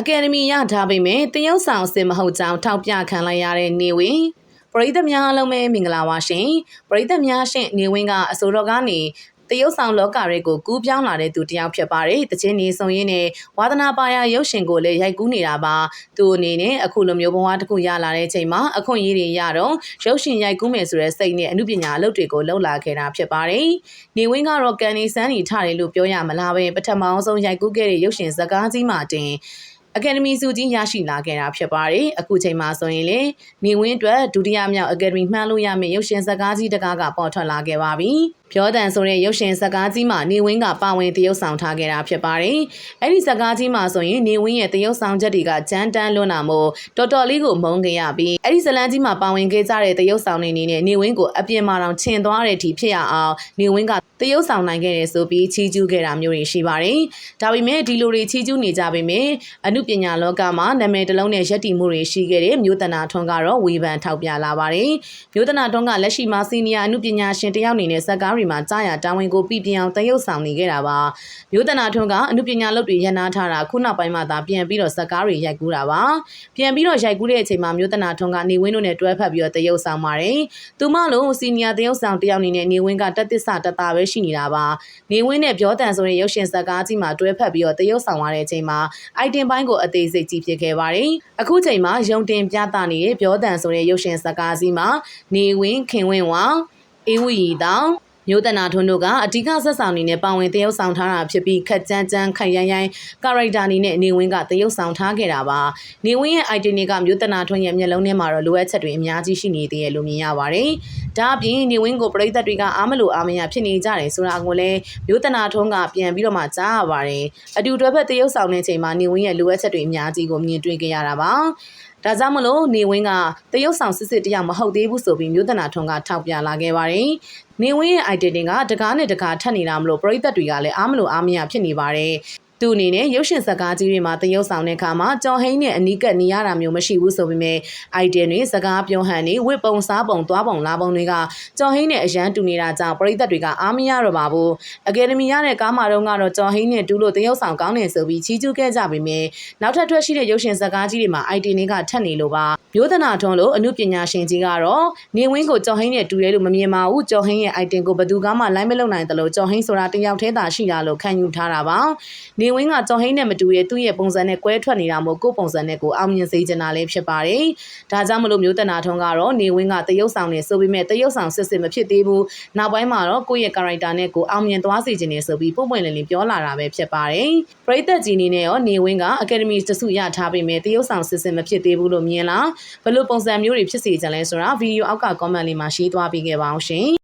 အကယ်ဒမီရထားပေမဲ့တရုတ်ဆောင်အစ်မဟုတ်ကြောင်းထောက်ပြခံလိုက်ရတဲ့နေဝင်ပရိသတ်များအားလုံးပဲမင်္ဂလာပါရှင်ပရိသတ်များရှင်နေဝင်ကအစိုးရကနေတရုတ်ဆောင်လောကရဲကိုကူးပြောင်းလာတဲ့သူတစ်ယောက်ဖြစ်ပါတယ်။တချင်းနေဆောင်ရင်းနဲ့ဝါသနာပါရရုပ်ရှင်ကိုလည်းရိုက်ကူးနေတာပါ။သူအနေနဲ့အခုလိုမျိုးဘဝတစ်ခုရလာတဲ့အချိန်မှာအခွင့်အရေးတွေရတော့ရုပ်ရှင်ရိုက်ကူးမယ်ဆိုတဲ့စိတ်နဲ့အမှုပညာအလုပ်တွေကိုလှုပ်လာခဲ့တာဖြစ်ပါတယ်။နေဝင်းကတော့ကန်နေစန်းနေထားတယ်လို့ပြောရမလားပဲပထမအောင်ဆုံးရိုက်ကူးခဲ့တဲ့ရုပ်ရှင်ဇာတ်ကားကြီးမှာတင် အကယ်ဒမီစုကြီးရရှိလာခဲ့တာဖြစ်ပါတယ်။အခုချိန်မှာဆိုရင်လေနေဝင်းအတွက်ဒုတိယမြောက်အကယ်ဒမီမှန်းလို့ရမယ့်ရုပ်ရှင်ဇာတ်ကားကြီးတစ်ကားကပေါ်ထွက်လာခဲ့ပါပြီ။ ပြောတန်ဆိုတဲ့ရုပ်ရှင်ဇာတ်ကားကြီးမှာနေဝင်းကပါဝင်တရုပ်ဆောင်ထားခဲ့တာဖြစ်ပါတယ်။အဲ့ဒီဇာတ်ကားကြီးမှာဆိုရင်နေဝင်းရဲ့တရုပ်ဆောင်ချက်တွေကကြမ်းတမ်းလွန်းတာမို့တော်တော်လေးကိုမုန်းခဲ့ရပြီးအဲ့ဒီဇလန်းကြီးမှာပါဝင်ခဲ့ကြတဲ့တရုပ်ဆောင်တွေအနေနဲ့နေဝင်းကိုအပြင်မှာတောင်ခြင်သွားတဲ့အထိဖြစ်ရအောင်နေဝင်းကတရုပ်ဆောင်နိုင်ခဲ့တယ်ဆိုပြီးချီးကျူးခဲ့တာမျိုးတွေရှိပါတယ်။ဒါပေမဲ့ဒီလိုတွေချီးကျူးနေကြပေမဲ့အမှုပညာလောကမှာနာမည်တစ်လုံးနဲ့ရက်တီမှုတွေရှိခဲ့တဲ့မျိုးတနာထွန်းကတော့ဝေဖန်ထောက်ပြလာပါတယ်။မျိုးတနာထွန်းကလက်ရှိမှာစီနီယာအမှုပညာရှင်တယောက်အနေနဲ့ဇာတ်ကားတွေမှာကြားရတာဝန်ကိုပြည်ပြောင်တရုပ်ဆောင်နေခဲ့တာပါ။မျိုးတနာထွန်းကအမှုပညာလုပ်တွေရန်နာထားတာခုနောက်ပိုင်းမှာသာပြန်ပြီးတော့ဇာတ်ကားတွေရိုက်ကူးတာပါ။ပြန်ပြီးတော့ရိုက်ကူးတဲ့အချိန်မှာမျိုးတနာထွန်းကနေဝင်းတို့နဲ့တွဲဖက်ပြီးတော့တရုပ်ဆောင်ပါတယ်။သူမလို့စီနီယာတရုပ်ဆောင်တယောက်အနေနဲ့နေဝင်းကတက်သစ္စာတသားပဲရှိနေတာပါ။နေဝင်းနဲ့ပြောတန်ဆိုတဲ့ရုပ်ရှင်ဇာတ်ကားကြီးမှာတွဲဖက်ပြီးတော့တရုပ်ဆောင်ရတဲ့အချိန်မှာအိုက်တင်ပိုင်းကိုအသေးစိတ်ကြည့်ဖြစ်ခဲ့ပါတယ်။အခုချိန်မှာရုံတင်ပြသနေတဲ့ပြောတန်ဆိုတဲ့ရုပ်ရှင်ဇာတ်ကားကြီးမှာနေဝင်းခင်ဝင်းဝါအေးဝီရီတောင် မျိုးတနာထွန်းတို့ကအဓိကဆက်ဆောင်အနေနဲ့ပါဝင်တရုပ်ဆောင်ထားတာဖြစ်ပြီးခက်ကြမ်းကြမ်းခိုင်ရိုင်းရိုင်းကာရိုက်တာအနေနဲ့နေဝင်းကတရုပ်ဆောင်ထားခဲ့တာပါနေဝင်းရဲ့ item တွေကမျိုးတနာထွန်းရဲ့မျက်လုံးထဲမှာတော့လိုအပ်ချက်တွေအများကြီးရှိနေသေးတယ်လို့မြင်ရပါတယ်ဒါအပြင်နေဝင်းကိုပရိသတ်တွေကအားမလို့အားမရဖြစ်နေကြတယ်ဆိုတာကိုလည်းမျိုးတနာထွန်းကပြန်ပြီးတော့မှကြားရပါတယ်အတူတွဲဖက်တရုပ်ဆောင်တဲ့ချိန်မှာနေဝင်းရဲ့လိုအပ်ချက်တွေအများကြီးကိုမြင်တွေ့ခဲ့ရတာပါဒါကြောင့်မလို့နေဝင်းကတရုတ်ဆောင်စစ်စစ်တယောက်မဟုတ်သေးဘူးဆိုပြီးမြို့တနာထွန်းကထောက်ပြလာခဲ့ပါတယ်။နေဝင်းရဲ့ identity ကတကားနဲ့တကားထက်နေတာမလို့ပြည်သက်တွေကလည်းအားမလို့အားမရဖြစ်နေပါတယ်။ သူအနေနဲ့ရုပ်ရှင်ဇာတ်ကားကြီးတွေမှာတရုပ်ဆောင်တဲ့အခါမှာကြော်ဟိန်းနဲ့အနီးကပ်နေရတာမျိုးမရှိဘူးဆိုပေမဲ့ item တွေစကားပြောဟန်တွေဝစ်ပုံစားပုံသွားပုံလာပုံတွေကကြော်ဟိန်းနဲ့အရန်တူနေတာကြောင့်ပရိသတ်တွေကအားမရတော့ပါဘူးအကယ်ဒမီရတဲ့ကားမှာတော့ကတော့ကြော်ဟိန်းနဲ့တူလို့တရုပ်ဆောင်ကောင်းနေဆိုပြီးချီးကျူးခဲ့ကြပေမဲ့နောက်ထပ်ထွက်ရှိတဲ့ရုပ်ရှင်ဇာတ်ကားကြီးတွေမှာ item တွေကထက်နေလို့ပါမျိုးသနာထွန်းလို့အမှုပညာရှင်ကြီးကတော့နေဝင်းကိုကြော်ဟိန်းနဲ့တူတယ်လို့မမြင်ပါဘူးကြော်ဟိန်းရဲ့ item ကိုဘယ်သူကမှလိုင်းမလုံနိုင်တယ်လို့ကြော်ဟိန်းဆိုတာတယောက်တည်းသာရှိတာလို့ခံယူထားတာပါနေဝင်းကကြော်ဟိန်းနဲ့မတူရဲ့သူ့ရဲ့ပုံစံနဲ့ကွဲထွက်နေတာမို့ကိုယ်ပုံစံနဲ့ကိုအောင်မြင်စေချင်တာလည်းဖြစ်ပါတယ်ဒါကြောင့်မလို့မျိုးသနာထွန်းကတော့နေဝင်းကတရုပ်ဆောင်နေဆိုပေမဲ့တရုပ်ဆောင်စစ်စစ်မဖြစ်သေးဘူးနောက်ပိုင်းမှာတော့ကိုယ့်ရဲ့ character နဲ့ကိုအောင်မြင်သွားစေချင်နေဆိုပြီးပုံပွင့်လင်းလင်းပြောလာတာပဲဖြစ်ပါတယ်ပရိသတ်ကြီးအနေနဲ့ရောနေဝင်းက academy တစုရထားပေမဲ့တရုပ်ဆောင်စစ်စစ်မဖြစ်သေးဘူးလို့မြင်လားဘယ်လိုပုံစံမျိုးတွေဖြစ်စေချင်လဲဆိုတာဗီဒီယိုအောက်က comment လေးမှာရေးသွားပေးခဲ့ပါအောင်ရှင်